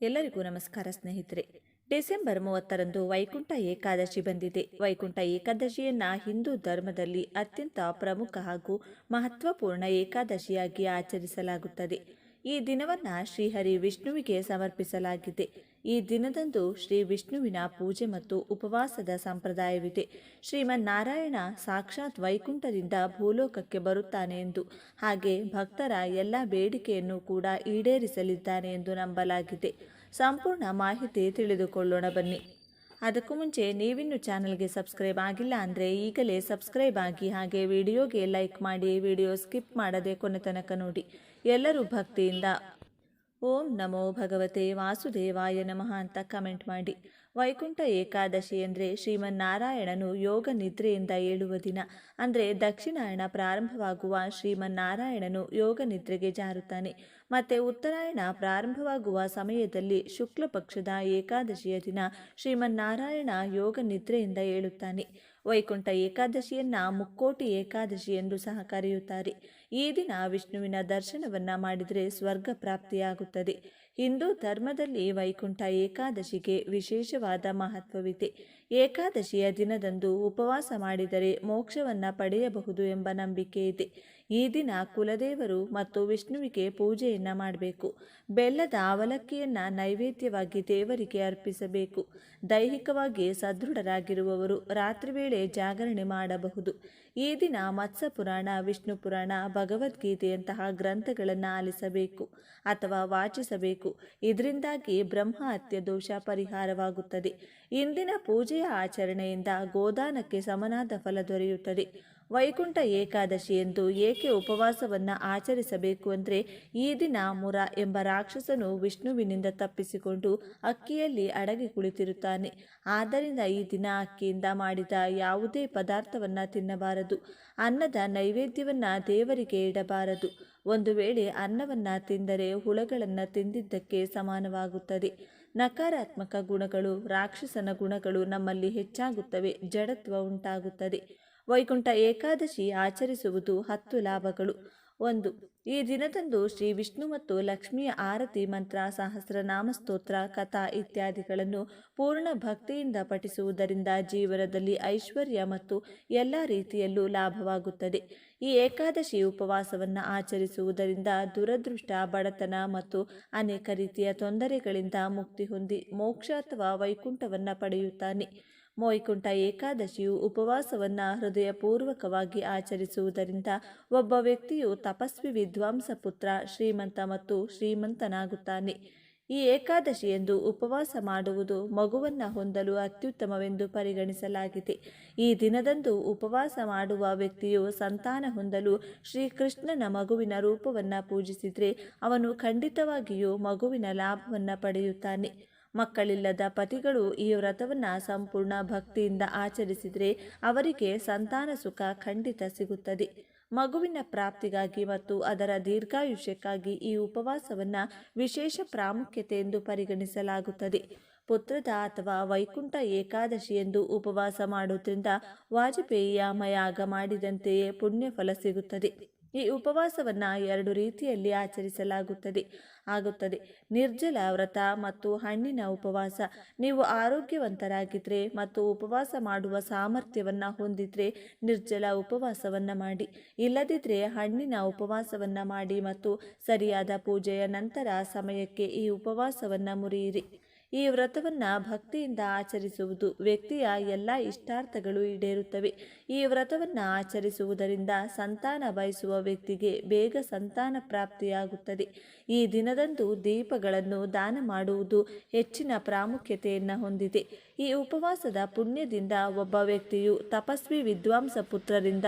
ಎಲ್ಲರಿಗೂ ನಮಸ್ಕಾರ ಸ್ನೇಹಿತರೆ. ಡಿಸೆಂಬರ್ ಮೂವತ್ತರಂದು ವೈಕುಂಠ ಏಕಾದಶಿ ಬಂದಿದೆ. ವೈಕುಂಠ ಏಕಾದಶಿಯನ್ನ ಹಿಂದೂ ಧರ್ಮದಲ್ಲಿ ಅತ್ಯಂತ ಪ್ರಮುಖ ಹಾಗೂ ಮಹತ್ವಪೂರ್ಣ ಏಕಾದಶಿಯಾಗಿ ಆಚರಿಸಲಾಗುತ್ತದೆ. ಈ ದಿನವನ್ನ ಶ್ರೀಹರಿ ವಿಷ್ಣುವಿಗೆ ಸಮರ್ಪಿಸಲಾಗಿದೆ. ಈ ದಿನದಂದು ಶ್ರೀ ವಿಷ್ಣುವಿನ ಪೂಜೆ ಮತ್ತು ಉಪವಾಸದ ಸಂಪ್ರದಾಯವಿದೆ. ಶ್ರೀಮನ್ನಾರಾಯಣ ಸಾಕ್ಷಾತ್ ವೈಕುಂಠದಿಂದ ಭೂಲೋಕಕ್ಕೆ ಬರುತ್ತಾನೆ ಎಂದು, ಹಾಗೆ ಭಕ್ತರ ಎಲ್ಲ ಬೇಡಿಕೆಯನ್ನು ಕೂಡ ಈಡೇರಿಸಲಿದ್ದಾನೆ ಎಂದು ನಂಬಲಾಗಿದೆ. ಸಂಪೂರ್ಣ ಮಾಹಿತಿ ತಿಳಿದುಕೊಳ್ಳೋಣ ಬನ್ನಿ. ಅದಕ್ಕೂ ಮುಂಚೆ ನೀವಿನ್ನು ಚಾನಲ್ಗೆ ಸಬ್ಸ್ಕ್ರೈಬ್ ಆಗಿಲ್ಲ ಅಂದರೆ ಈಗಲೇ ಸಬ್ಸ್ಕ್ರೈಬ್ ಆಗಿ ಹಾಗೆ ವಿಡಿಯೋಗೆ ಲೈಕ್ ಮಾಡಿ ವಿಡಿಯೋ ಸ್ಕಿಪ್ ಮಾಡದೆ ಕೊನೆ ತನಕ ನೋಡಿ. ಎಲ್ಲರೂ ಭಕ್ತಿಯಿಂದ ಓಂ ನಮೋ ಭಗವತೆ ವಾಸುದೇವಾಯ ನಮಃ ಅಂತ ಕಮೆಂಟ್ ಮಾಡಿ. ವೈಕುಂಠ ಏಕಾದಶಿ ಅಂದರೆ ಶ್ರೀಮನ್ನಾರಾಯಣನು ಯೋಗ ನಿದ್ರೆಯಿಂದ ಏಳುವ ದಿನ. ಅಂದರೆ ದಕ್ಷಿಣಾಯಣ ಪ್ರಾರಂಭವಾಗುವ ಶ್ರೀಮನ್ನಾರಾಯಣನು ಯೋಗ ನಿದ್ರೆಗೆ ಜಾರುತ್ತಾನೆ. ಮತ್ತು ಉತ್ತರಾಯಣ ಪ್ರಾರಂಭವಾಗುವ ಸಮಯದಲ್ಲಿ ಶುಕ್ಲ ಪಕ್ಷದ ಏಕಾದಶಿಯ ದಿನ ಶ್ರೀಮನ್ನಾರಾಯಣ ಯೋಗ ನಿದ್ರೆಯಿಂದ ಏಳುತ್ತಾನೆ. ವೈಕುಂಠ ಏಕಾದಶಿಯನ್ನ ಮುಕ್ಕೋಟಿ ಏಕಾದಶಿ ಎಂದು ಸಹ ಕರೆಯುತ್ತಾರೆ. ಈ ದಿನ ವಿಷ್ಣುವಿನ ದರ್ಶನವನ್ನ ಮಾಡಿದರೆ ಸ್ವರ್ಗ ಪ್ರಾಪ್ತಿಯಾಗುತ್ತದೆ. ಹಿಂದೂ ಧರ್ಮದಲ್ಲಿ ವೈಕುಂಠ ಏಕಾದಶಿಗೆ ವಿಶೇಷವಾದ ಮಹತ್ವವಿದೆ. ಏಕಾದಶಿಯ ದಿನದಂದು ಉಪವಾಸ ಮಾಡಿದರೆ ಮೋಕ್ಷವನ್ನ ಪಡೆಯಬಹುದು ಎಂಬ ನಂಬಿಕೆ ಇದೆ. ಈ ದಿನ ಕುಲದೇವರು ಮತ್ತು ವಿಷ್ಣುವಿಗೆ ಪೂಜೆಯನ್ನ ಮಾಡಬೇಕು. ಬೆಲ್ಲದ ಅವಲಕ್ಕಿಯನ್ನು ನೈವೇದ್ಯವಾಗಿ ದೇವರಿಗೆ ಅರ್ಪಿಸಬೇಕು. ದೈಹಿಕವಾಗಿ ಸದೃಢರಾಗಿರುವವರು ರಾತ್ರಿ ವೇಳೆ ಜಾಗರಣೆ ಮಾಡಬಹುದು. ಈ ದಿನ ಮತ್ಸ್ಯ ಪುರಾಣ ವಿಷ್ಣು ಪುರಾಣ ಭಗವದ್ಗೀತೆಯಂತಹ ಗ್ರಂಥಗಳನ್ನು ಆಲಿಸಬೇಕು ಅಥವಾ ವಾಚಿಸಬೇಕು. ಇದರಿಂದಾಗಿ ಬ್ರಹ್ಮ ಹತ್ಯೆ ದೋಷ ಪರಿಹಾರವಾಗುತ್ತದೆ. ಇಂದಿನ ಪೂಜೆಯ ಆಚರಣೆಯಿಂದ ಗೋದಾನಕ್ಕೆ ಸಮನಾದ ಫಲ ದೊರೆಯುತ್ತದೆ. ವೈಕುಂಠ ಏಕಾದಶಿ ಎಂದು ಏಕೆ ಉಪವಾಸವನ್ನು ಆಚರಿಸಬೇಕು ಅಂದರೆ ಈ ದಿನ ಮುರ ಎಂಬ ರಾಕ್ಷಸನು ವಿಷ್ಣುವಿನಿಂದ ತಪ್ಪಿಸಿಕೊಂಡು ಅಕ್ಕಿಯಲ್ಲಿ ಅಡಗಿ ಕುಳಿತಿರುತ್ತಾನೆ. ಆದ್ದರಿಂದ ಈ ದಿನ ಅಕ್ಕಿಯಿಂದ ಮಾಡಿದ ಯಾವುದೇ ಪದಾರ್ಥವನ್ನು ತಿನ್ನಬಾರದು. ಅನ್ನದ ನೈವೇದ್ಯವನ್ನು ದೇವರಿಗೆ ಇಡಬಾರದು. ಒಂದು ವೇಳೆ ಅನ್ನವನ್ನು ತಿಂದರೆ ಹುಳಗಳನ್ನು ತಿಂದಿದ್ದಕ್ಕೆ ಸಮಾನವಾಗುತ್ತದೆ. ನಕಾರಾತ್ಮಕ ಗುಣಗಳು, ರಾಕ್ಷಸನ ಗುಣಗಳು ನಮ್ಮಲ್ಲಿ ಹೆಚ್ಚಾಗುತ್ತವೆ, ಜಡತ್ವ ಉಂಟಾಗುತ್ತದೆ. ವೈಕುಂಠ ಏಕಾದಶಿ ಆಚರಿಸುವುದು ಹತ್ತು ಲಾಭಗಳು. ಒಂದು, ಈ ದಿನದಂದು ಶ್ರೀ ವಿಷ್ಣು ಮತ್ತು ಲಕ್ಷ್ಮಿಯ ಆರತಿ ಮಂತ್ರ ಸಹಸ್ರನಾಮ ಸ್ತೋತ್ರ, ಕಥಾ ಇತ್ಯಾದಿಗಳನ್ನು ಪೂರ್ಣ ಭಕ್ತಿಯಿಂದ ಪಠಿಸುವುದರಿಂದ ಜೀವನದಲ್ಲಿ ಐಶ್ವರ್ಯ ಮತ್ತು ಎಲ್ಲ ರೀತಿಯಲ್ಲೂ ಲಾಭವಾಗುತ್ತದೆ. ಈ ಏಕಾದಶಿ ಉಪವಾಸವನ್ನು ಆಚರಿಸುವುದರಿಂದ ದುರದೃಷ್ಟ, ಬಡತನ ಮತ್ತು ಅನೇಕ ರೀತಿಯ ತೊಂದರೆಗಳಿಂದ ಮುಕ್ತಿ ಹೊಂದಿ ಮೋಕ್ಷ ಅಥವಾ ವೈಕುಂಠವನ್ನು ಪಡೆಯುತ್ತಾನೆ. ವೈಕುಂಠ ಏಕಾದಶಿಯು ಉಪವಾಸವನ್ನು ಹೃದಯಪೂರ್ವಕವಾಗಿ ಆಚರಿಸುವುದರಿಂದ ಒಬ್ಬ ವ್ಯಕ್ತಿಯು ತಪಸ್ವಿ ವಿದ್ವಾಂಸ ಪುತ್ರ ಶ್ರೀಮಂತ ಮತ್ತು ಶ್ರೀಮಂತನಾಗುತ್ತಾನೆ. ಈ ಏಕಾದಶಿಯೆಂದು ಉಪವಾಸ ಮಾಡುವುದು ಮಗುವನ್ನು ಹೊಂದಲು ಅತ್ಯುತ್ತಮವೆಂದು ಪರಿಗಣಿಸಲಾಗಿದೆ. ಈ ದಿನದಂದು ಉಪವಾಸ ಮಾಡುವ ವ್ಯಕ್ತಿಯು ಸಂತಾನ ಹೊಂದಲು ಶ್ರೀಕೃಷ್ಣನ ಮಗುವಿನ ರೂಪವನ್ನು ಪೂಜಿಸಿದರೆ ಅವನು ಖಂಡಿತವಾಗಿಯೂ ಮಗುವಿನ ಲಾಭವನ್ನು ಪಡೆಯುತ್ತಾನೆ. ಮಕ್ಕಳಿಲ್ಲದ ಪತಿಗಳು ಈ ವ್ರತವನ್ನು ಸಂಪೂರ್ಣ ಭಕ್ತಿಯಿಂದ ಆಚರಿಸಿದರೆ ಅವರಿಗೆ ಸಂತಾನ ಸುಖ ಖಂಡಿತ ಸಿಗುತ್ತದೆ. ಮಗುವಿನ ಪ್ರಾಪ್ತಿಗಾಗಿ ಮತ್ತು ಅದರ ದೀರ್ಘಾಯುಷ್ಯಕ್ಕಾಗಿ ಈ ಉಪವಾಸವನ್ನು ವಿಶೇಷ ಪ್ರಾಮುಖ್ಯತೆ ಎಂದು ಪರಿಗಣಿಸಲಾಗುತ್ತದೆ. ಪುತ್ರದ ಅಥವಾ ವೈಕುಂಠ ಏಕಾದಶಿ ಎಂದು ಉಪವಾಸ ಮಾಡುವುದರಿಂದ ವಾಜಪೇಯಿಯ ಮಯಾಗ ಮಾಡಿದಂತೆಯೇ ಪುಣ್ಯಫಲ ಸಿಗುತ್ತದೆ. ಈ ಉಪವಾಸವನ್ನು ಎರಡು ರೀತಿಯಲ್ಲಿ ಆಚರಿಸಲಾಗುತ್ತದೆ. ಆಗುತ್ತದೆ. ನಿರ್ಜಲ ವ್ರತ ಮತ್ತು ಹಣ್ಣಿನ ಉಪವಾಸ. ನೀವು ಆರೋಗ್ಯವಂತರಾಗಿದ್ದರೆ ಮತ್ತು ಉಪವಾಸ ಮಾಡುವ ಸಾಮರ್ಥ್ಯವನ್ನು ಹೊಂದಿದ್ರೆ ನಿರ್ಜಲ ಉಪವಾಸವನ್ನು ಮಾಡಿ. ಇಲ್ಲದಿದ್ದರೆ ಹಣ್ಣಿನ ಉಪವಾಸವನ್ನು ಮಾಡಿ ಮತ್ತು ಸರಿಯಾದ ಪೂಜೆಯ ನಂತರ ಸಮಯಕ್ಕೆ ಈ ಉಪವಾಸವನ್ನು ಮುರಿಯಿರಿ. ಈ ವ್ರತವನ್ನು ಭಕ್ತಿಯಿಂದ ಆಚರಿಸುವುದು ವ್ಯಕ್ತಿಯ ಎಲ್ಲ ಇಷ್ಟಾರ್ಥಗಳು ಈಡೇರುತ್ತವೆ. ಈ ವ್ರತವನ್ನು ಆಚರಿಸುವುದರಿಂದ ಸಂತಾನ ಬಯಸುವ ವ್ಯಕ್ತಿಗೆ ಬೇಗ ಸಂತಾನ ಪ್ರಾಪ್ತಿಯಾಗುತ್ತದೆ. ಈ ದಿನದಂದು ದೀಪಗಳನ್ನು ದಾನ ಮಾಡುವುದು ಹೆಚ್ಚಿನ ಪ್ರಾಮುಖ್ಯತೆಯನ್ನು ಹೊಂದಿದೆ. ಈ ಉಪವಾಸದ ಪುಣ್ಯದಿಂದ ಒಬ್ಬ ವ್ಯಕ್ತಿಯು ತಪಸ್ವಿ ವಿದ್ವಾಂಸ ಪುತ್ರರಿಂದ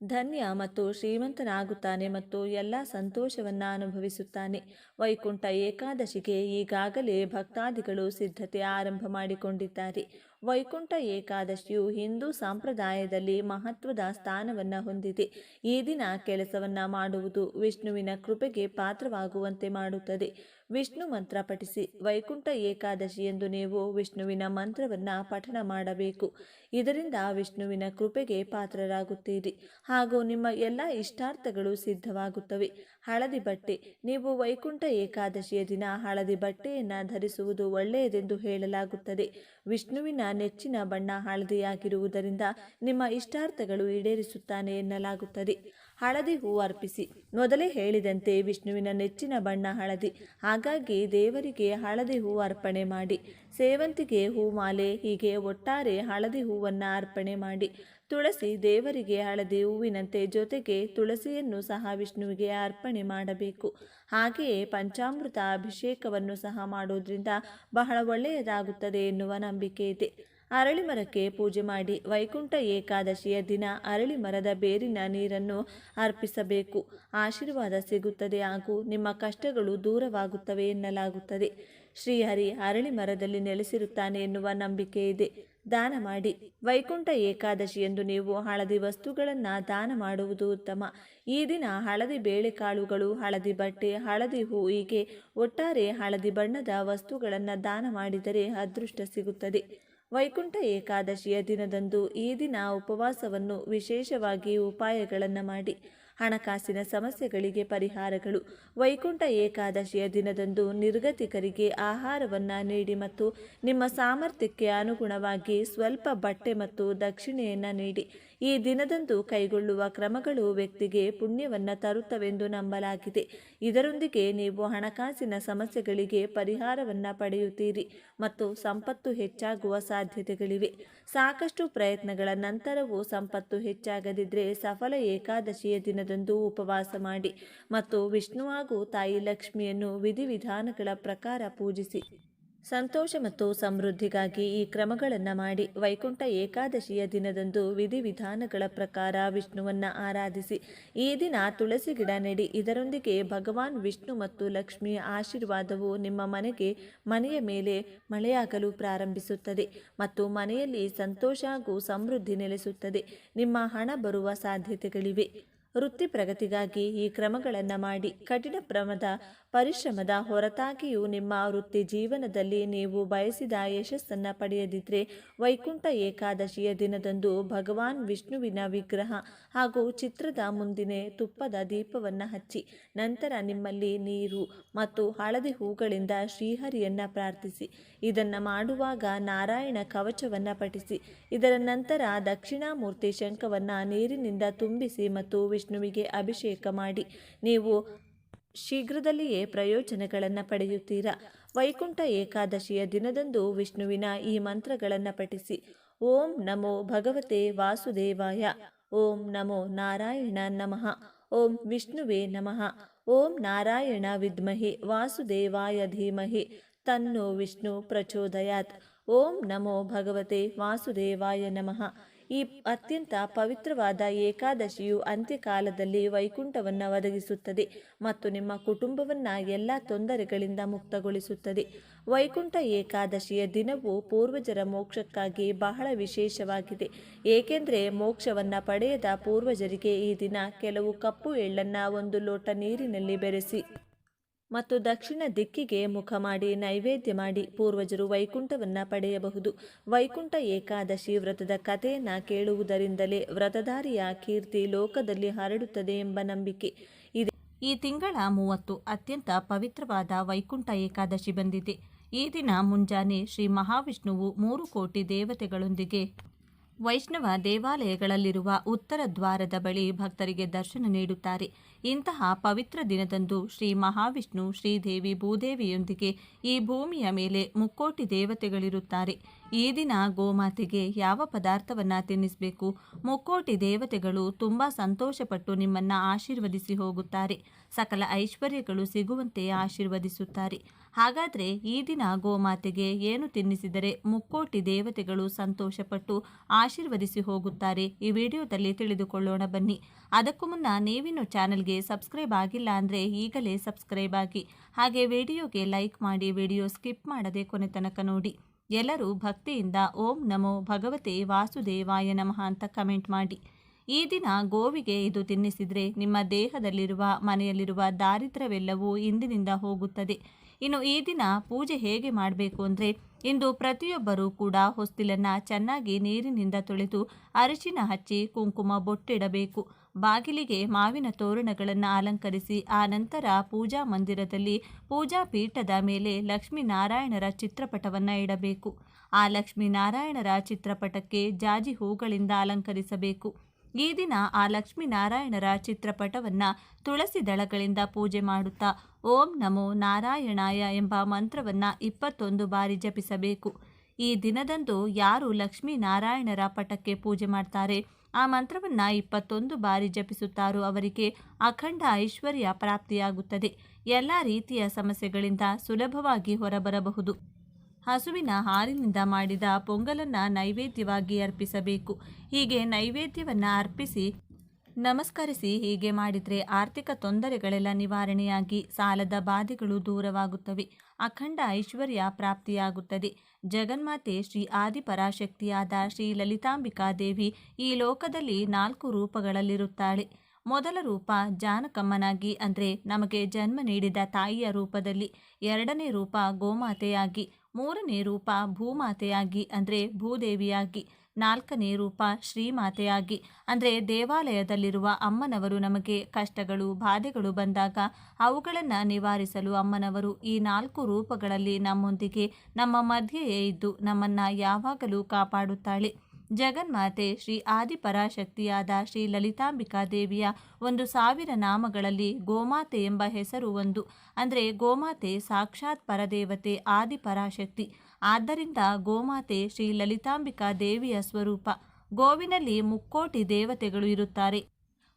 ಧನ್ಯ ಮತ್ತು ಶ್ರೀಮಂತನಾಗುತ್ತಾನೆ ಮತ್ತು ಎಲ್ಲ ಸಂತೋಷವನ್ನು ಅನುಭವಿಸುತ್ತಾನೆ. ವೈಕುಂಠ ಏಕಾದಶಿಗೆ ಈಗಾಗಲೇ ಭಕ್ತಾದಿಗಳು ಸಿದ್ಧತೆ ಆರಂಭ ಮಾಡಿಕೊಂಡಿದ್ದಾರೆ. ವೈಕುಂಠ ಏಕಾದಶಿಯು ಹಿಂದೂ ಸಂಪ್ರದಾಯದಲ್ಲಿ ಮಹತ್ವದ ಸ್ಥಾನವನ್ನು ಹೊಂದಿದೆ. ಈ ದಿನ ಕೆಲಸವನ್ನು ಮಾಡುವುದು ವಿಷ್ಣುವಿನ ಕೃಪೆಗೆ ಪಾತ್ರವಾಗುವಂತೆ ಮಾಡುತ್ತದೆ. ವಿಷ್ಣು ಮಂತ್ರ ಪಠಿಸಿ, ವೈಕುಂಠ ಏಕಾದಶಿ ಎಂದು ನೀವು ವಿಷ್ಣುವಿನ ಮಂತ್ರವನ್ನ ಪಠಣ ಮಾಡಬೇಕು. ಇದರಿಂದ ವಿಷ್ಣುವಿನ ಕೃಪೆಗೆ ಪಾತ್ರರಾಗುತ್ತೀರಿ. ಹಾಗೂ ನಿಮ್ಮ ಎಲ್ಲ ಇಷ್ಟಾರ್ಥಗಳು ಸಿದ್ಧವಾಗುತ್ತವೆ. ಹಳದಿ ಬಟ್ಟೆ, ನೀವು ವೈಕುಂಠ ಏಕಾದಶಿಯ ದಿನ ಹಳದಿ ಬಟ್ಟೆಯನ್ನು ಧರಿಸುವುದು ಒಳ್ಳೆಯದೆಂದು ಹೇಳಲಾಗುತ್ತದೆ. ವಿಷ್ಣುವಿನ ನೆಚ್ಚಿನ ಬಣ್ಣ ಹಳದಿಯಾಗಿರುವುದರಿಂದ ನಿಮ್ಮ ಇಷ್ಟಾರ್ಥಗಳು ಈಡೇರಿಸುತ್ತಾನೆ ಎನ್ನಲಾಗುತ್ತದೆ. ಹಳದಿ ಹೂ ಅರ್ಪಿಸಿ. ಮೊದಲೇ ಹೇಳಿದಂತೆ ವಿಷ್ಣುವಿನ ನೆಚ್ಚಿನ ಬಣ್ಣ ಹಳದಿ. ಹಾಗಾಗಿ ದೇವರಿಗೆ ಹಳದಿ ಹೂ ಅರ್ಪಣೆ ಮಾಡಿ. ಸೇವಂತಿಗೆ ಹೂಮಾಲೆ ಹೀಗೆ ಒಟ್ಟಾರೆ ಹಳದಿ ಹೂವನ್ನು ಅರ್ಪಣೆ ಮಾಡಿ. ತುಳಸಿ ದೇವರಿಗೆ ಹಳದಿ ಹೂವಿನಂತೆ ಜೊತೆಗೆ ತುಳಸಿಯನ್ನು ಸಹ ವಿಷ್ಣುವಿಗೆ ಅರ್ಪಣೆ ಮಾಡಬೇಕು. ಹಾಗೆಯೇ ಪಂಚಾಮೃತ ಅಭಿಷೇಕವನ್ನು ಸಹ ಮಾಡೋದ್ರಿಂದ ಬಹಳ ಒಳ್ಳೆಯದಾಗುತ್ತದೆ ಎನ್ನುವ ನಂಬಿಕೆ ಇದೆ. ಅರಳಿ ಮರಕ್ಕೆ ಪೂಜೆ ಮಾಡಿ ವೈಕುಂಠ ಏಕಾದಶಿಯ ದಿನ ಅರಳಿ ಮರದ ಬೇರಿನ ನೀರನ್ನು ಅರ್ಪಿಸಬೇಕು. ಆಶೀರ್ವಾದ ಸಿಗುತ್ತದೆ ಹಾಗೂ ನಿಮ್ಮ ಕಷ್ಟಗಳು ದೂರವಾಗುತ್ತವೆ ಎನ್ನಲಾಗುತ್ತದೆ. ಶ್ರೀಹರಿ ಅರಳಿ ಮರದಲ್ಲಿ ನೆಲೆಸಿರುತ್ತಾನೆ ಎನ್ನುವ ನಂಬಿಕೆ ಇದೆ. ದಾನ ಮಾಡಿ. ವೈಕುಂಠ ಏಕಾದಶಿ ಎಂದು ನೀವು ಹಳದಿ ವಸ್ತುಗಳನ್ನು ದಾನ ಮಾಡುವುದು ಉತ್ತಮ. ಈ ದಿನ ಹಳದಿ ಬೇಳೆಕಾಳುಗಳು, ಹಳದಿ ಬಟ್ಟೆ, ಹಳದಿ ಹೂ ಹೀಗೆ ಒಟ್ಟಾರೆ ಹಳದಿ ಬಣ್ಣದ ವಸ್ತುಗಳನ್ನು ದಾನ ಮಾಡಿದರೆ ಅದೃಷ್ಟ ಸಿಗುತ್ತದೆ. ವೈಕುಂಠ ಏಕಾದಶಿಯ ದಿನದಂದು ಈ ದಿನ ಉಪವಾಸವನ್ನು ವಿಶೇಷವಾಗಿ ಉಪಾಯಗಳನ್ನು ಮಾಡಿ. ಹಣಕಾಸಿನ ಸಮಸ್ಯೆಗಳಿಗೆ ಪರಿಹಾರಗಳು. ವೈಕುಂಠ ಏಕಾದಶಿಯ ದಿನದಂದು ನಿರ್ಗತಿಕರಿಗೆ ಆಹಾರವನ್ನು ನೀಡಿ ಮತ್ತು ನಿಮ್ಮ ಸಾಮರ್ಥ್ಯಕ್ಕೆ ಅನುಗುಣವಾಗಿ ಸ್ವಲ್ಪ ಬಟ್ಟೆ ಮತ್ತು ದಕ್ಷಿಣೆಯನ್ನು ನೀಡಿ. ಈ ದಿನದಂದು ಕೈಗೊಳ್ಳುವ ಕ್ರಮಗಳು ವ್ಯಕ್ತಿಗೆ ಪುಣ್ಯವನ್ನು ತರುತ್ತವೆಂದು ನಂಬಲಾಗಿದೆ. ಇದರೊಂದಿಗೆ ನೀವು ಹಣಕಾಸಿನ ಸಮಸ್ಯೆಗಳಿಗೆ ಪರಿಹಾರವನ್ನು ಪಡೆಯುತ್ತೀರಿ ಮತ್ತು ಸಂಪತ್ತು ಹೆಚ್ಚಾಗುವ ಸಾಧ್ಯತೆಗಳಿವೆ. ಸಾಕಷ್ಟು ಪ್ರಯತ್ನಗಳ ನಂತರವೂ ಸಂಪತ್ತು ಹೆಚ್ಚಾಗದಿದ್ದರೆ ಸಫಲ ಏಕಾದಶಿಯ ದಿನದಂದು ಉಪವಾಸ ಮಾಡಿ ಮತ್ತು ವಿಷ್ಣು ಹಾಗೂ ತಾಯಿ ಲಕ್ಷ್ಮಿಯನ್ನು ವಿಧಿವಿಧಾನಗಳ ಪ್ರಕಾರ ಪೂಜಿಸಿ. ಸಂತೋಷ ಮತ್ತು ಸಮೃದ್ಧಿಗಾಗಿ ಈ ಕ್ರಮಗಳನ್ನು ಮಾಡಿ ವೈಕುಂಠ ಏಕಾದಶಿಯ ದಿನದಂದು ವಿಧಿವಿಧಾನಗಳ ಪ್ರಕಾರ ವಿಷ್ಣುವನ್ನು ಆರಾಧಿಸಿ, ಈ ದಿನ ತುಳಸಿ ಗಿಡ ನೆಡಿ, ಇದರೊಂದಿಗೆ ಭಗವಾನ್ ವಿಷ್ಣು ಮತ್ತು ಲಕ್ಷ್ಮಿಯ ಆಶೀರ್ವಾದವು ನಿಮ್ಮ ಮನೆಗೆ ಮನೆಯ ಮೇಲೆ ಮಳೆಯಾಗಲು ಪ್ರಾರಂಭಿಸುತ್ತದೆ ಮತ್ತು ಮನೆಯಲ್ಲಿ ಸಂತೋಷ ಹಾಗೂ ಸಮೃದ್ಧಿ ನೆಲೆಸುತ್ತದೆ. ನಿಮ್ಮ ಹಣ ಬರುವ ಸಾಧ್ಯತೆಗಳಿವೆ. ವೃತ್ತಿ ಪ್ರಗತಿಗಾಗಿ ಈ ಕ್ರಮಗಳನ್ನು ಮಾಡಿ ಕಠಿಣ ಪ್ರಮದ ಪರಿಶ್ರಮದ ಹೊರತಾಗಿಯೂ ನಿಮ್ಮ ವೃತ್ತಿ ಜೀವನದಲ್ಲಿ ನೀವು ಬಯಸಿದ ಯಶಸ್ಸನ್ನು ಪಡೆಯದಿದ್ದರೆ ವೈಕುಂಠ ಏಕಾದಶಿಯ ದಿನದಂದು ಭಗವಾನ್ ವಿಷ್ಣುವಿನ ವಿಗ್ರಹ ಹಾಗೂ ಚಿತ್ರದ ಮುಂದಿನ ತುಪ್ಪದ ದೀಪವನ್ನು ಹಚ್ಚಿ ನಂತರ ನಿಮ್ಮಲ್ಲಿ ನೀರು ಮತ್ತು ಹಳದಿ ಹೂಗಳಿಂದ ಶ್ರೀಹರಿಯನ್ನ ಪ್ರಾರ್ಥಿಸಿ. ಇದನ್ನು ಮಾಡುವಾಗ ನಾರಾಯಣ ಕವಚವನ್ನು ಪಠಿಸಿ. ಇದರ ನಂತರ ದಕ್ಷಿಣಾಮೂರ್ತಿ ಶಂಖವನ್ನು ನೀರಿನಿಂದ ತುಂಬಿಸಿ ಮತ್ತು ವಿಷ್ಣುವಿಗೆ ಅಭಿಷೇಕ ಮಾಡಿ. ನೀವು ಶೀಘ್ರದಲ್ಲಿಯೇ ಪ್ರಯೋಜನಗಳನ್ನು ಪಡೆಯುತ್ತೀರಾ? ವೈಕುಂಠ ಏಕಾದಶಿಯ ದಿನದಂದು ವಿಷ್ಣುವಿನ ಈ ಮಂತ್ರಗಳನ್ನು ಪಠಿಸಿ. ಓಂ ನಮೋ ಭಗವತೆ ವಾಸುದೇವಾಯ. ಓಂ ನಮೋ ನಾರಾಯಣ ನಮಃ. ಓಂ ವಿಷ್ಣುವೇ ನಮಃ. ಓಂ ನಾರಾಯಣ ವಿದ್ಮಹಿ ವಾಸುದೇವಾಯ ಧೀಮಹಿ. ತನ್ನೋ ವಿಷ್ಣು ಪ್ರಚೋದಯಾತ್. ಓಂ ನಮೋ ಭಗವತೆ ವಾಸುದೇವಾಯ ನಮಃ. ಈ ಅತ್ಯಂತ ಪವಿತ್ರವಾದ ಏಕಾದಶಿಯು ಅಂತ್ಯಕಾಲದಲ್ಲಿ ವೈಕುಂಠವನ್ನು ಒದಗಿಸುತ್ತದೆ ಮತ್ತು ನಿಮ್ಮ ಕುಟುಂಬವನ್ನು ಎಲ್ಲ ತೊಂದರೆಗಳಿಂದ ಮುಕ್ತಗೊಳಿಸುತ್ತದೆ. ವೈಕುಂಠ ಏಕಾದಶಿಯ ದಿನವು ಪೂರ್ವಜರ ಮೋಕ್ಷಕ್ಕಾಗಿ ಬಹಳ ವಿಶೇಷವಾಗಿದೆ. ಏಕೆಂದರೆ ಮೋಕ್ಷವನ್ನು ಪಡೆಯದ ಪೂರ್ವಜರಿಗೆ ಈ ದಿನ ಕೆಲವು ಕಪ್ಪು ಎಳ್ಳನ್ನು ಒಂದು ಲೋಟ ನೀರಿನಲ್ಲಿ ಬೆರೆಸಿ. ಮತ್ತು ದಕ್ಷಿಣ ದಿಕ್ಕಿಗೆ ಮುಖ ಮಾಡಿ ನೈವೇದ್ಯ ಮಾಡಿ ಪೂರ್ವಜರು ವೈಕುಂಠವನ್ನು ಪಡೆಯಬಹುದು. ವೈಕುಂಠ ಏಕಾದಶಿ ವ್ರತದ ಕಥೆಯನ್ನು ಕೇಳುವುದರಿಂದಲೇ ವ್ರತಧಾರಿಯ ಕೀರ್ತಿ ಲೋಕದಲ್ಲಿ ಹರಡುತ್ತದೆ ಎಂಬ ನಂಬಿಕೆ ಇದೆ. ಈ ತಿಂಗಳ ಮೂವತ್ತು ಅತ್ಯಂತ ಪವಿತ್ರವಾದ ವೈಕುಂಠ ಏಕಾದಶಿ ಬಂದಿದೆ. ಈ ದಿನ ಮುಂಜಾನೆ ಶ್ರೀ ಮಹಾವಿಷ್ಣುವು ಮೂರು ಕೋಟಿ ದೇವತೆಗಳೊಂದಿಗೆ ವೈಷ್ಣವ ದೇವಾಲಯಗಳಲ್ಲಿರುವ ಉತ್ತರ ದ್ವಾರದ ಬಳಿ ಭಕ್ತರಿಗೆ ದರ್ಶನ ನೀಡುತ್ತಾರೆ. ಇಂತಹ ಪವಿತ್ರ ದಿನದಂದು ಶ್ರೀ ಮಹಾವಿಷ್ಣು ಶ್ರೀದೇವಿ ಭೂದೇವಿಯೊಂದಿಗೆ ಈ ಭೂಮಿಯ ಮೇಲೆ ಮುಕ್ಕೋಟಿ ದೇವತೆಗಳಿರುತ್ತಾರೆ. ಈ ದಿನ ಗೋಮಾತೆಗೆ ಯಾವ ಪದಾರ್ಥವನ್ನು ತಿನ್ನಿಸಬೇಕು? ಮುಕ್ಕೋಟಿ ದೇವತೆಗಳು ತುಂಬ ಸಂತೋಷಪಟ್ಟು ನಿಮ್ಮನ್ನು ಆಶೀರ್ವದಿಸಿ ಹೋಗುತ್ತಾರೆ. ಸಕಲ ಐಶ್ವರ್ಯಗಳು ಸಿಗುವಂತೆ ಆಶೀರ್ವದಿಸುತ್ತಾರೆ. ಹಾಗಾದರೆ ಈ ದಿನ ಗೋಮಾತೆಗೆ ಏನು ತಿನ್ನಿಸಿದರೆ ಮುಕ್ಕೋಟಿ ದೇವತೆಗಳು ಸಂತೋಷಪಟ್ಟು ಆಶೀರ್ವದಿಸಿ ಹೋಗುತ್ತಾರೆ. ಈ ವಿಡಿಯೋದಲ್ಲಿ ತಿಳಿದುಕೊಳ್ಳೋಣ ಬನ್ನಿ. ಅದಕ್ಕೂ ಮುನ್ನ ನೀವಿನ್ನು ಚಾನಲ್ಗೆ ಸಬ್ಸ್ಕ್ರೈಬ್ ಆಗಿಲ್ಲ ಅಂದರೆ ಈಗಲೇ ಸಬ್ಸ್ಕ್ರೈಬ್ ಆಗಿ. ಹಾಗೆ ವಿಡಿಯೋಗೆ ಲೈಕ್ ಮಾಡಿ, ವಿಡಿಯೋ ಸ್ಕಿಪ್ ಮಾಡದೆ ಕೊನೆ ತನಕ ನೋಡಿ. ಎಲ್ಲರೂ ಭಕ್ತಿಯಿಂದ ಓಂ ನಮೋ ಭಗವತೆ ವಾಸುದೇವಾಯ ನಮಃ ಅಂತ ಕಮೆಂಟ್ ಮಾಡಿ. ಈ ದಿನ ಗೋವಿಗೆ ಇದು ತಿನ್ನಿಸಿದರೆ ನಿಮ್ಮ ದೇಹದಲ್ಲಿರುವ, ಮನೆಯಲ್ಲಿರುವ ದಾರಿದ್ರ್ಯವೆಲ್ಲವೂ ಇಂದಿನಿಂದ ಹೋಗುತ್ತದೆ. ಇನ್ನು ಈ ದಿನ ಪೂಜೆ ಹೇಗೆ ಮಾಡಬೇಕು ಅಂದರೆ, ಇಂದು ಪ್ರತಿಯೊಬ್ಬರೂ ಕೂಡ ಹೊಸ್ತಿಲನ್ನು ಚೆನ್ನಾಗಿ ನೀರಿನಿಂದ ತೊಳೆದು ಅರಿಶಿನ ಹಚ್ಚಿ ಕುಂಕುಮ ಬೊಟ್ಟಿಡಬೇಕು. ಬಾಗಿಲಿಗೆ ಮಾವಿನ ತೋರಣಗಳನ್ನು ಅಲಂಕರಿಸಿ, ಆ ನಂತರ ಪೂಜಾ ಮಂದಿರದಲ್ಲಿ ಪೂಜಾ ಪೀಠದ ಮೇಲೆ ಲಕ್ಷ್ಮೀನಾರಾಯಣರ ಚಿತ್ರಪಟವನ್ನು ಇಡಬೇಕು. ಆ ಲಕ್ಷ್ಮೀನಾರಾಯಣರ ಚಿತ್ರಪಟಕ್ಕೆ ಜಾಜಿ ಹೂಗಳಿಂದ ಅಲಂಕರಿಸಬೇಕು. ಈ ದಿನ ಆ ಲಕ್ಷ್ಮೀನಾರಾಯಣರ ಚಿತ್ರಪಟವನ್ನು ತುಳಸಿ ದಳಗಳಿಂದ ಪೂಜೆ ಮಾಡುತ್ತಾ, ಓಂ ನಮೋ ನಾರಾಯಣಾಯ ಎಂಬ ಮಂತ್ರವನ್ನು ಇಪ್ಪತ್ತೊಂದು ಬಾರಿ ಜಪಿಸಬೇಕು. ಈ ದಿನದಂದು ಯಾರು ಲಕ್ಷ್ಮೀನಾರಾಯಣರ ಪಟಕ್ಕೆ ಪೂಜೆ ಮಾಡ್ತಾರೆ? ಆ ಮಂತ್ರವನ್ನು ಇಪ್ಪತ್ತೊಂದು ಬಾರಿ ಜಪಿಸುತ್ತಾರೋ ಅವರಿಗೆ ಅಖಂಡ ಐಶ್ವರ್ಯ ಪ್ರಾಪ್ತಿಯಾಗುತ್ತದೆ. ಎಲ್ಲ ರೀತಿಯ ಸಮಸ್ಯೆಗಳಿಂದ ಸುಲಭವಾಗಿ ಹೊರಬರಬಹುದು. ಹಸುವಿನ ಹಾಲಿನಿಂದ ಮಾಡಿದ ಪೊಂಗಲನ್ನು ನೈವೇದ್ಯವಾಗಿ ಅರ್ಪಿಸಬೇಕು. ಹೀಗೆ ನೈವೇದ್ಯವನ್ನು ಅರ್ಪಿಸಿ ನಮಸ್ಕರಿಸಿ, ಹೀಗೆ ಮಾಡಿದರೆ ಆರ್ಥಿಕ ತೊಂದರೆಗಳೆಲ್ಲ ನಿವಾರಣೆಯಾಗಿ ಸಾಲದ ಬಾಧೆಗಳು ದೂರವಾಗುತ್ತವೆ. ಅಖಂಡ ಐಶ್ವರ್ಯ ಪ್ರಾಪ್ತಿಯಾಗುತ್ತದೆ. ಜಗನ್ಮಾತೆ ಶ್ರೀ ಆದಿಪರಾಶಕ್ತಿಯಾದ ಶ್ರೀ ಲಲಿತಾಂಬಿಕಾ ದೇವಿ ಈ ಲೋಕದಲ್ಲಿ ನಾಲ್ಕು ರೂಪಗಳಲ್ಲಿರುತ್ತಾಳೆ. ಮೊದಲ ರೂಪ ಜಾನಕಮ್ಮನಾಗಿ, ಅಂದರೆ ನಮಗೆ ಜನ್ಮ ನೀಡಿದ ತಾಯಿಯ ರೂಪದಲ್ಲಿ. ಎರಡನೇ ರೂಪ ಗೋಮಾತೆಯಾಗಿ, ಮೂರನೇ ರೂಪ ಭೂಮಾತೆಯಾಗಿ, ಅಂದರೆ ಭೂದೇವಿಯಾಗಿ. ನಾಲ್ಕನೇ ರೂಪ ಶ್ರೀಮಾತೆಯಾಗಿ. ಅಂದರೆ ದೇವಾಲಯದಲ್ಲಿರುವ ಅಮ್ಮನವರು ನಮಗೆ ಕಷ್ಟಗಳು, ಬಾಧೆಗಳು ಬಂದಾಗ ಅವುಗಳನ್ನು ನಿವಾರಿಸಲು ಅಮ್ಮನವರು ಈ ನಾಲ್ಕು ರೂಪಗಳಲ್ಲಿ ನಮ್ಮೊಂದಿಗೆ, ನಮ್ಮ ಮಧ್ಯೆಯೇ ಇದ್ದು ನಮ್ಮನ್ನು ಯಾವಾಗಲೂ ಕಾಪಾಡುತ್ತಾಳೆ. ಜಗನ್ಮಾತೆ ಶ್ರೀ ಆದಿಪರಾಶಕ್ತಿಯಾದ ಶ್ರೀ ಲಲಿತಾಂಬಿಕಾ ದೇವಿಯ ಒಂದು ಸಾವಿರ ನಾಮಗಳಲ್ಲಿ ಗೋಮಾತೆ ಎಂಬ ಹೆಸರು ಒಂದು. ಅಂದರೆ ಗೋಮಾತೆ ಸಾಕ್ಷಾತ್ ಪರದೇವತೆ, ಆದಿಪರಾಶಕ್ತಿ. ಆದ್ದರಿಂದ ಗೋಮಾತೆ ಶ್ರೀ ಲಲಿತಾಂಬಿಕಾ ದೇವಿಯ ಸ್ವರೂಪ. ಗೋವಿನಲ್ಲಿ ಮುಕ್ಕೋಟಿ ದೇವತೆಗಳು ಇರುತ್ತಾರೆ.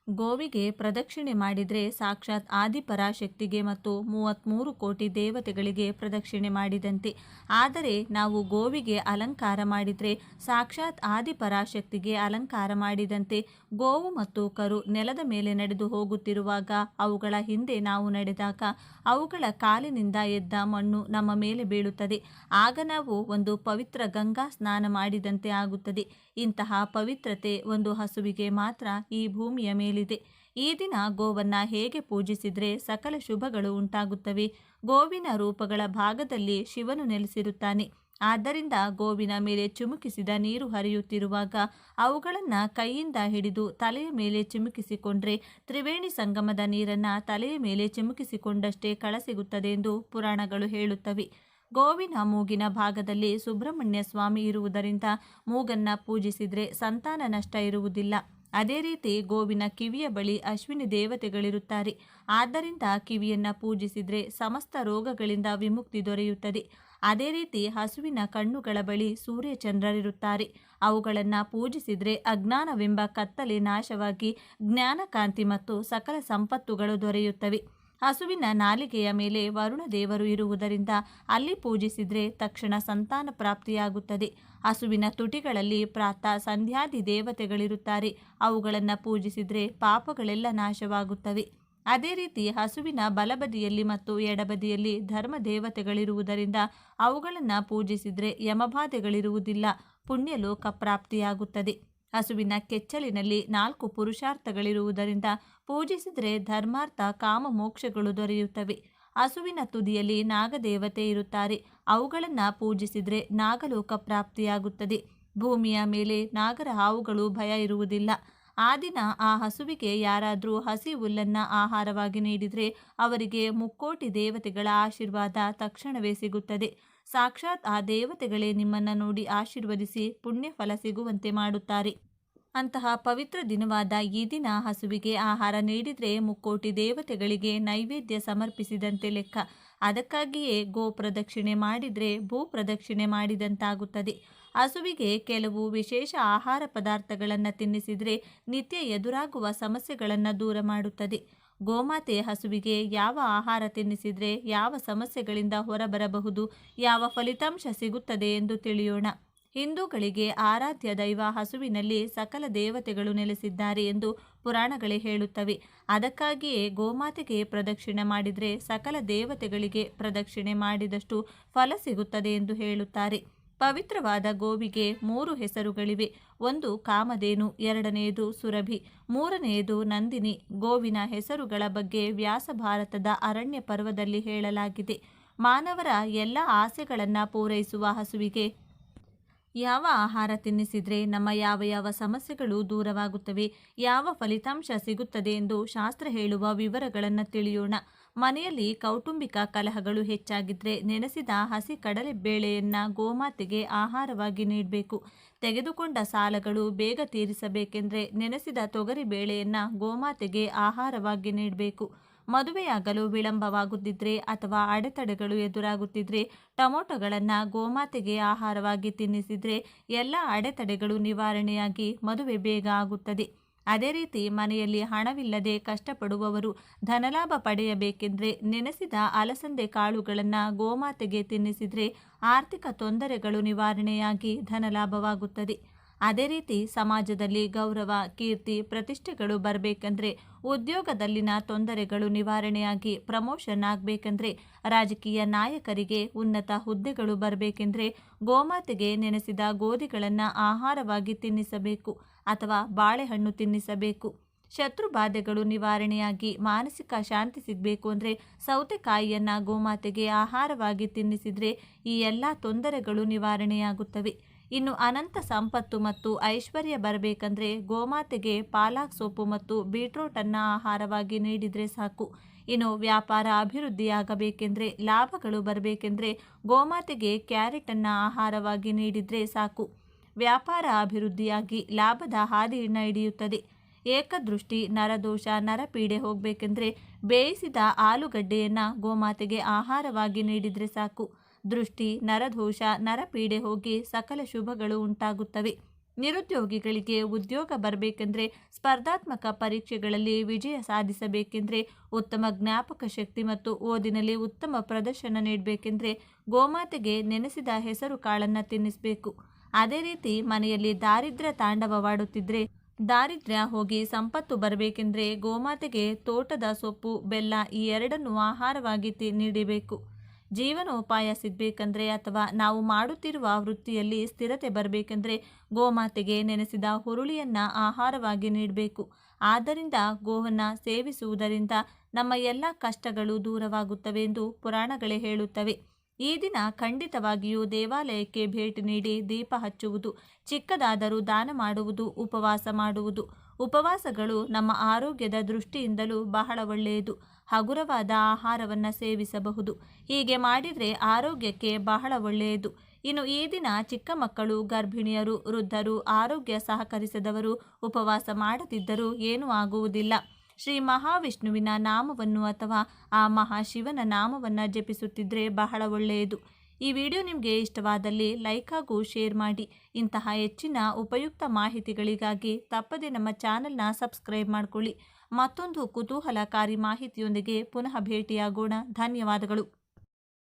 ಗೋವಿಗೆ ಪ್ರದಕ್ಷಿಣೆ ಮಾಡಿದರೆ ಸಾಕ್ಷಾತ್ ಆದಿಪರಾಶಕ್ತಿಗೆ ಮತ್ತು ಮೂವತ್ತ್ಮೂರು ಕೋಟಿ ದೇವತೆಗಳಿಗೆ ಪ್ರದಕ್ಷಿಣೆ ಮಾಡಿದಂತೆ. ಆದರೆ ನಾವು ಗೋವಿಗೆ ಅಲಂಕಾರ ಮಾಡಿದರೆ ಸಾಕ್ಷಾತ್ ಆದಿಪರಾಶಕ್ತಿಗೆ ಅಲಂಕಾರ ಮಾಡಿದಂತೆ. ಗೋವು ಮತ್ತು ಕರು ನೆಲದ ಮೇಲೆ ನಡೆದು ಹೋಗುತ್ತಿರುವಾಗ ಅವುಗಳ ಹಿಂದೆ ನಾವು ನಡೆದಾಗ ಅವುಗಳ ಕಾಲಿನಿಂದ ಎದ್ದ ಮಣ್ಣು ನಮ್ಮ ಮೇಲೆ ಬೀಳುತ್ತದೆ. ಆಗ ನಾವು ಒಂದು ಪವಿತ್ರ ಗಂಗಾ ಸ್ನಾನ ಮಾಡಿದಂತೆ ಆಗುತ್ತದೆ. ಇಂತಹ ಪವಿತ್ರತೆ ಒಂದು ಹಸುವಿಗೆ ಮಾತ್ರ ಈ ಭೂಮಿಯ ಮೇಲಿದೆ. ಈ ದಿನ ಗೋವನ್ನ ಹೇಗೆ ಪೂಜಿಸಿದರೆ ಸಕಲ ಶುಭಗಳು ಉಂಟಾಗುತ್ತವೆ. ಗೋವಿನ ರೂಪಗಳ ಭಾಗದಲ್ಲಿ ಶಿವನು ನೆಲೆಸಿರುತ್ತಾನೆ. ಆದ್ದರಿಂದ ಗೋವಿನ ಮೇಲೆ ಚುಮುಕಿಸಿದ ನೀರು ಹರಿಯುತ್ತಿರುವಾಗ ಅವುಗಳನ್ನು ಕೈಯಿಂದ ಹಿಡಿದು ತಲೆಯ ಮೇಲೆ ಚಿಮುಕಿಸಿಕೊಂಡ್ರೆ ತ್ರಿವೇಣಿ ಸಂಗಮದ ನೀರನ್ನು ತಲೆಯ ಮೇಲೆ ಚಿಮುಕಿಸಿಕೊಂಡಷ್ಟೇ ಕಳಸಿಗುತ್ತದೆ ಎಂದು ಪುರಾಣಗಳು ಹೇಳುತ್ತವೆ. ಗೋವಿನ ಮೂಗಿನ ಭಾಗದಲ್ಲಿ ಸುಬ್ರಹ್ಮಣ್ಯ ಸ್ವಾಮಿ ಇರುವುದರಿಂದ ಮೂಗನ್ನ ಪೂಜಿಸಿದರೆ ಸಂತಾನ ನಷ್ಟ ಇರುವುದಿಲ್ಲ. ಅದೇ ರೀತಿ ಗೋವಿನ ಕಿವಿಯ ಬಳಿ ಅಶ್ವಿನಿ ದೇವತೆಗಳಿರುತ್ತಾರೆ. ಆದ್ದರಿಂದ ಕಿವಿಯನ್ನ ಪೂಜಿಸಿದರೆ ಸಮಸ್ತ ರೋಗಗಳಿಂದ ವಿಮುಕ್ತಿ ದೊರೆಯುತ್ತದೆ. ಅದೇ ರೀತಿ ಹಸುವಿನ ಕಣ್ಣುಗಳ ಬಳಿ ಸೂರ್ಯಚಂದ್ರರಿರುತ್ತಾರೆ. ಅವುಗಳನ್ನು ಪೂಜಿಸಿದರೆ ಅಜ್ಞಾನವೆಂಬ ಕತ್ತಲೆ ನಾಶವಾಗಿ ಜ್ಞಾನಕಾಂತಿ ಮತ್ತು ಸಕಲ ಸಂಪತ್ತುಗಳು ದೊರೆಯುತ್ತವೆ. ಹಸುವಿನ ನಾಲಿಗೆಯ ಮೇಲೆ ವರುಣ ದೇವರು ಇರುವುದರಿಂದ ಅಲ್ಲಿ ಪೂಜಿಸಿದರೆ ತಕ್ಷಣ ಸಂತಾನ ಪ್ರಾಪ್ತಿಯಾಗುತ್ತದೆ. ಹಸುವಿನ ತುಟಿಗಳಲ್ಲಿ ಪ್ರಾತಃ ಸಂಧ್ಯಾದಿ ದೇವತೆಗಳಿರುತ್ತಾರೆ. ಅವುಗಳನ್ನು ಪೂಜಿಸಿದರೆ ಪಾಪಗಳೆಲ್ಲ ನಾಶವಾಗುತ್ತವೆ. ಅದೇ ರೀತಿ ಹಸುವಿನ ಬಲಬದಿಯಲ್ಲಿ ಮತ್ತು ಎಡಬದಿಯಲ್ಲಿ ಧರ್ಮ ದೇವತೆಗಳಿರುವುದರಿಂದ ಅವುಗಳನ್ನು ಪೂಜಿಸಿದರೆ ಯಮಬಾಧೆಗಳಿರುವುದಿಲ್ಲ. ಪುಣ್ಯಲೋಕ ಪ್ರಾಪ್ತಿಯಾಗುತ್ತದೆ. ಹಸುವಿನ ಕೆಚ್ಚಲಿನಲ್ಲಿ ನಾಲ್ಕು ಪುರುಷಾರ್ಥಗಳಿರುವುದರಿಂದ ಪೂಜಿಸಿದರೆ ಧರ್ಮಾರ್ಥ, ಕಾಮ, ಮೋಕ್ಷಗಳು ದೊರೆಯುತ್ತವೆ. ಹಸುವಿನ ತುದಿಯಲ್ಲಿ ನಾಗದೇವತೆ ಇರುತ್ತಾರೆ. ಅವುಗಳನ್ನು ಪೂಜಿಸಿದರೆ ನಾಗಲೋಕ ಪ್ರಾಪ್ತಿಯಾಗುತ್ತದೆ. ಭೂಮಿಯ ಮೇಲೆ ನಾಗರ ಹಾವುಗಳು ಭಯ ಇರುವುದಿಲ್ಲ. ಆ ದಿನ ಆ ಹಸುವಿಗೆ ಯಾರಾದರೂ ಹಸಿ ಹುಲ್ಲನ್ನು ಆಹಾರವಾಗಿ ನೀಡಿದರೆ ಅವರಿಗೆ ಮುಕ್ಕೋಟಿ ದೇವತೆಗಳ ಆಶೀರ್ವಾದ ತಕ್ಷಣವೇ ಸಿಗುತ್ತದೆ. ಸಾಕ್ಷಾತ್ ಆ ದೇವತೆಗಳೇ ನಿಮ್ಮನ್ನು ನೋಡಿ ಆಶೀರ್ವದಿಸಿ ಪುಣ್ಯ ಫಲ ಸಿಗುವಂತೆ ಮಾಡುತ್ತಾರೆ. ಅಂತಹ ಪವಿತ್ರ ದಿನವಾದ ಈ ದಿನ ಹಸುವಿಗೆ ಆಹಾರ ನೀಡಿದರೆ ಮುಕ್ಕೋಟಿ ದೇವತೆಗಳಿಗೆ ನೈವೇದ್ಯ ಸಮರ್ಪಿಸಿದಂತೆ ಲೆಕ್ಕ. ಅದಕ್ಕಾಗಿಯೇ ಗೋ ಪ್ರದಕ್ಷಿಣೆ ಮಾಡಿದರೆ ಭೂ ಪ್ರದಕ್ಷಿಣೆ ಮಾಡಿದಂತಾಗುತ್ತದೆ. ಹಸುವಿಗೆ ಕೆಲವು ವಿಶೇಷ ಆಹಾರ ಪದಾರ್ಥಗಳನ್ನು ತಿನ್ನಿಸಿದರೆ ನಿತ್ಯ ಎದುರಾಗುವ ಸಮಸ್ಯೆಗಳನ್ನು ದೂರ ಮಾಡುತ್ತದೆ. ಗೋಮಾತೆ ಹಸುವಿಗೆ ಯಾವ ಆಹಾರ ತಿನ್ನಿಸಿದರೆ ಯಾವ ಸಮಸ್ಯೆಗಳಿಂದ ಹೊರಬರಬಹುದು, ಯಾವ ಫಲಿತಾಂಶ ಸಿಗುತ್ತದೆ ಎಂದು ತಿಳಿಯೋಣ. ಹಿಂದೂಗಳಿಗೆ ಆರಾಧ್ಯ ದೈವ ಹಸುವಿನಲ್ಲಿ ಸಕಲ ದೇವತೆಗಳು ನೆಲೆಸಿದ್ದಾರೆ ಎಂದು ಪುರಾಣಗಳೇ ಹೇಳುತ್ತವೆ. ಅದಕ್ಕಾಗಿಯೇ ಗೋಮಾತೆಗೆ ಪ್ರದಕ್ಷಿಣೆ ಮಾಡಿದರೆ ಸಕಲ ದೇವತೆಗಳಿಗೆ ಪ್ರದಕ್ಷಿಣೆ ಮಾಡಿದಷ್ಟು ಫಲ ಸಿಗುತ್ತದೆ ಎಂದು ಹೇಳುತ್ತಾರೆ. ಪವಿತ್ರವಾದ ಗೋವಿಗೆ ಮೂರು ಹೆಸರುಗಳಿವೆ. ಒಂದು ಕಾಮಧೇನು ಎರಡನೆಯದು ಸುರಭಿ ಮೂರನೆಯದು ನಂದಿನಿ. ಗೋವಿನ ಹೆಸರುಗಳ ಬಗ್ಗೆ ವ್ಯಾಸ ಭಾರತದ ಅರಣ್ಯ ಪರ್ವದಲ್ಲಿ ಹೇಳಲಾಗಿದೆ. ಮಾನವರ ಎಲ್ಲ ಆಸೆಗಳನ್ನು ಪೂರೈಸುವ ಹಸುವಿಗೆ ಯಾವ ಆಹಾರ ತಿನ್ನಿಸಿದರೆ ನಮ್ಮ ಯಾವ ಯಾವ ಸಮಸ್ಯೆಗಳು ದೂರವಾಗುತ್ತವೆ, ಯಾವ ಫಲಿತಾಂಶ ಸಿಗುತ್ತದೆ ಎಂದು ಶಾಸ್ತ್ರ ಹೇಳುವ ವಿವರಗಳನ್ನು ತಿಳಿಯೋಣ. ಮನೆಯಲ್ಲಿ ಕೌಟುಂಬಿಕ ಕಲಹಗಳು ಹೆಚ್ಚಾಗಿದ್ರೆ ನೆನೆಸಿದ ಹಸಿ ಕಡಲೆ ಬೇಳೆಯನ್ನು ಗೋಮಾತೆಗೆ ಆಹಾರವಾಗಿ ನೀಡಬೇಕು. ತೆಗೆದುಕೊಂಡ ಸಾಲಗಳು ಬೇಗ ತೀರಿಸಬೇಕೆಂದ್ರೆ ನೆನೆಸಿದ ತೊಗರಿ ಬೇಳೆಯನ್ನು ಗೋಮಾತೆಗೆ ಆಹಾರವಾಗಿ ನೀಡಬೇಕು. ಮದುವೆಯಾಗಲು ವಿಳಂಬವಾಗುತ್ತಿದ್ರೆ ಅಥವಾ ಅಡೆತಡೆಗಳು ಎದುರಾಗುತ್ತಿದ್ರೆ ಟೊಮೊಟೊಗಳನ್ನು ಗೋಮಾತೆಗೆ ಆಹಾರವಾಗಿ ತಿನ್ನಿಸಿದರೆ ಎಲ್ಲ ಅಡೆತಡೆಗಳು ನಿವಾರಣೆಯಾಗಿ ಮದುವೆ ಬೇಗ ಆಗುತ್ತದೆ. ಅದೇ ರೀತಿ ಮನೆಯಲ್ಲಿ ಹಣವಿಲ್ಲದೆ ಕಷ್ಟಪಡುವವರು ಧನಲಾಭ ಪಡೆಯಬೇಕೆಂದರೆ ನೆನೆಸಿದ ಅಲಸಂದೆ ಕಾಳುಗಳನ್ನು ಗೋಮಾತೆಗೆ ತಿನ್ನಿಸಿದರೆ ಆರ್ಥಿಕ ತೊಂದರೆಗಳು ನಿವಾರಣೆಯಾಗಿ ಧನಲಾಭವಾಗುತ್ತದೆ. ಅದೇ ರೀತಿ ಸಮಾಜದಲ್ಲಿ ಗೌರವ, ಕೀರ್ತಿ, ಪ್ರತಿಷ್ಠೆಗಳು ಬರಬೇಕೆಂದರೆ ಉದ್ಯೋಗದಲ್ಲಿನ ತೊಂದರೆಗಳು ನಿವಾರಣೆಯಾಗಿ ಪ್ರಮೋಷನ್ ಆಗಬೇಕೆಂದರೆ ರಾಜಕೀಯ ನಾಯಕರಿಗೆ ಉನ್ನತ ಹುದ್ದೆಗಳು ಬರಬೇಕೆಂದರೆ ಗೋಮಾತೆಗೆ ನೆನೆಸಿದ ಗೋಧಿಗಳನ್ನು ಆಹಾರವಾಗಿ ತಿನ್ನಿಸಬೇಕು. ಅಥವಾ ಬಾಳೆಹಣ್ಣು ತಿನ್ನಿಸಬೇಕು. ಶತ್ರು ಬಾಧೆಗಳು ನಿವಾರಣೆಯಾಗಿ ಮಾನಸಿಕ ಶಾಂತಿ ಸಿಗಬೇಕು ಅಂದರೆ ಸೌತೆಕಾಯಿಯನ್ನು ಗೋಮಾತೆಗೆ ಆಹಾರವಾಗಿ ತಿನ್ನಿಸಿದರೆ ಈ ಎಲ್ಲ ತೊಂದರೆಗಳು ನಿವಾರಣೆಯಾಗುತ್ತವೆ. ಇನ್ನು ಅನಂತ ಸಂಪತ್ತು ಮತ್ತು ಐಶ್ವರ್ಯ ಬರಬೇಕಂದ್ರೆ ಗೋಮಾತೆಗೆ ಪಾಲಾಕ್ ಸೊಪ್ಪು ಮತ್ತು ಬೀಟ್ರೋಟನ್ನು ಆಹಾರವಾಗಿ ನೀಡಿದರೆ ಸಾಕು. ಇನ್ನು ವ್ಯಾಪಾರ ಅಭಿವೃದ್ಧಿಯಾಗಬೇಕೆಂದರೆ ಲಾಭಗಳು ಬರಬೇಕೆಂದರೆ ಗೋಮಾತೆಗೆ ಕ್ಯಾರೆಟನ್ನು ಆಹಾರವಾಗಿ ನೀಡಿದರೆ ಸಾಕು. ವ್ಯಾಪಾರ ಅಭಿವೃದ್ಧಿಯಾಗಿ ಲಾಭದ ಹಾದಿಯನ್ನು ಹಿಡಿಯುತ್ತದೆ. ಏಕದೃಷ್ಟಿ, ನರದೋಷ, ನರಪೀಡೆ ಹೋಗಬೇಕೆಂದ್ರೆ ಬೇಯಿಸಿದ ಆಲೂಗಡ್ಡೆಯನ್ನು ಗೋಮಾತೆಗೆ ಆಹಾರವಾಗಿ ನೀಡಿದರೆ ಸಾಕು. ದೃಷ್ಟಿ, ನರದೋಷ, ನರಪೀಡೆ ಹೋಗಿ ಸಕಲ ಶುಭಗಳು ಉಂಟಾಗುತ್ತವೆ. ನಿರುದ್ಯೋಗಿಗಳಿಗೆ ಉದ್ಯೋಗ ಬರಬೇಕೆಂದರೆ ಸ್ಪರ್ಧಾತ್ಮಕ ಪರೀಕ್ಷೆಗಳಲ್ಲಿ ವಿಜಯ ಸಾಧಿಸಬೇಕೆಂದರೆ ಉತ್ತಮ ಜ್ಞಾಪಕ ಶಕ್ತಿ ಮತ್ತು ಓದಿನಲ್ಲಿ ಉತ್ತಮ ಪ್ರದರ್ಶನ ನೀಡಬೇಕೆಂದರೆ ಗೋಮಾತೆಗೆ ನೆನೆಸಿದ ಹೆಸರು ಕಾಳನ್ನು ತಿನ್ನಿಸಬೇಕು. ಅದೇ ರೀತಿ ಮನೆಯಲ್ಲಿ ದಾರಿದ್ರ್ಯ ತಾಂಡವವಾಡುತ್ತಿದ್ರೆ ದಾರಿದ್ರ್ಯ ಹೋಗಿ ಸಂಪತ್ತು ಬರಬೇಕೆಂದ್ರೆ ಗೋಮಾತೆಗೆ ತೋಟದ ಸೊಪ್ಪು, ಬೆಲ್ಲ ಈ ಎರಡನ್ನು ಆಹಾರವಾಗಿ ನೀಡಬೇಕು. ಜೀವನೋಪಾಯ ಸಿಗಬೇಕಂದ್ರೆ ಅಥವಾ ನಾವು ಮಾಡುತ್ತಿರುವ ವೃತ್ತಿಯಲ್ಲಿ ಸ್ಥಿರತೆ ಬರಬೇಕೆಂದ್ರೆ ಗೋಮಾತೆಗೆ ನೆನೆಸಿದ ಹುರುಳಿಯನ್ನು ಆಹಾರವಾಗಿ ನೀಡಬೇಕು. ಆದ್ದರಿಂದ ಗೋವನ್ನು ಸೇವಿಸುವುದರಿಂದ ನಮ್ಮ ಎಲ್ಲ ಕಷ್ಟಗಳು ದೂರವಾಗುತ್ತವೆ ಎಂದು ಪುರಾಣಗಳೇ ಹೇಳುತ್ತವೆ. ಈ ದಿನ ಖಂಡಿತವಾಗಿಯೂ ದೇವಾಲಯಕ್ಕೆ ಭೇಟಿ ನೀಡಿ ದೀಪ ಹಚ್ಚುವುದು, ಚಿಕ್ಕದಾದರೂ ದಾನ ಮಾಡುವುದು, ಉಪವಾಸ ಮಾಡುವುದು. ಉಪವಾಸಗಳು ನಮ್ಮ ಆರೋಗ್ಯದ ದೃಷ್ಟಿಯಿಂದಲೂ ಬಹಳ ಒಳ್ಳೆಯದು. ಹಗುರವಾದ ಆಹಾರವನ್ನು ಸೇವಿಸಬಹುದು. ಹೀಗೆ ಮಾಡಿದರೆ ಆರೋಗ್ಯಕ್ಕೆ ಬಹಳ ಒಳ್ಳೆಯದು. ಇನ್ನು ಈ ದಿನ ಚಿಕ್ಕ ಮಕ್ಕಳು, ಗರ್ಭಿಣಿಯರು, ವೃದ್ಧರು ಆರೋಗ್ಯ ಸಹಕರಿಸದವರು, ಉಪವಾಸ ಮಾಡದಿದ್ದರೂ ಏನೂ ಆಗುವುದಿಲ್ಲ. ಶ್ರೀ ಮಹಾವಿಷ್ಣುವಿನ ನಾಮವನ್ನು ಅಥವಾ ಆ ಮಹಾಶಿವನ ನಾಮವನ್ನು ಜಪಿಸುತ್ತಿದ್ದರೆ ಬಹಳ ಒಳ್ಳೆಯದು. ಈ ವಿಡಿಯೋ ನಿಮಗೆ ಇಷ್ಟವಾದಲ್ಲಿ ಲೈಕ್ ಹಾಗೂ ಶೇರ್ ಮಾಡಿ. ಇಂತಹ ಹೆಚ್ಚಿನ ಉಪಯುಕ್ತ ಮಾಹಿತಿಗಳಿಗಾಗಿ ತಪ್ಪದೆ ನಮ್ಮ ಚಾನಲ್ನ ಸಬ್ಸ್ಕ್ರೈಬ್ ಮಾಡಿಕೊಳ್ಳಿ. ಮತ್ತೊಂದು ಕುತೂಹಲಕಾರಿ ಮಾಹಿತಿಯೊಂದಿಗೆ ಪುನಃ ಭೇಟಿಯಾಗೋಣ. ಧನ್ಯವಾದಗಳು.